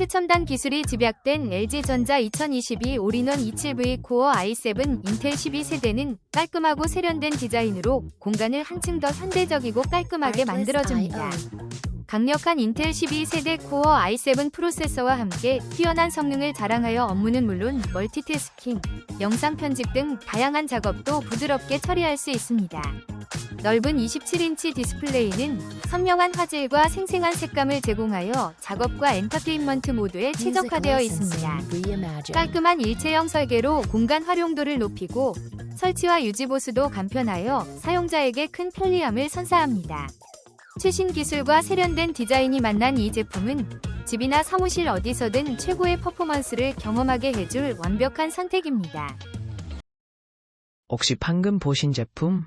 최첨단 기술이 집약된 LG전자 2022 올인원 27V 코어 i7 인텔 12세대는 깔끔하고 세련된 디자인으로 공간을 한층 더 현대적이고 깔끔하게 만들어줍니다. 강력한 인텔 12세대 코어 i7 프로세서와 함께 뛰어난 성능을 자랑하여 업무는 물론 멀티태스킹, 영상 편집 등 다양한 작업도 부드럽게 처리할 수 있습니다. 넓은 27인치 디스플레이는 선명한 화질과 생생한 색감을 제공하여 작업과 엔터테인먼트 모두에 최적화되어 있습니다. 깔끔한 일체형 설계로 공간 활용도를 높이고 설치와 유지 보수도 간편하여 사용자에게 큰 편리함을 선사합니다. 최신 기술과 세련된 디자인이 만난 이 제품은 집이나 사무실 어디서든 최고의 퍼포먼스를 경험하게 해줄 완벽한 선택입니다. 혹시 방금 보신 제품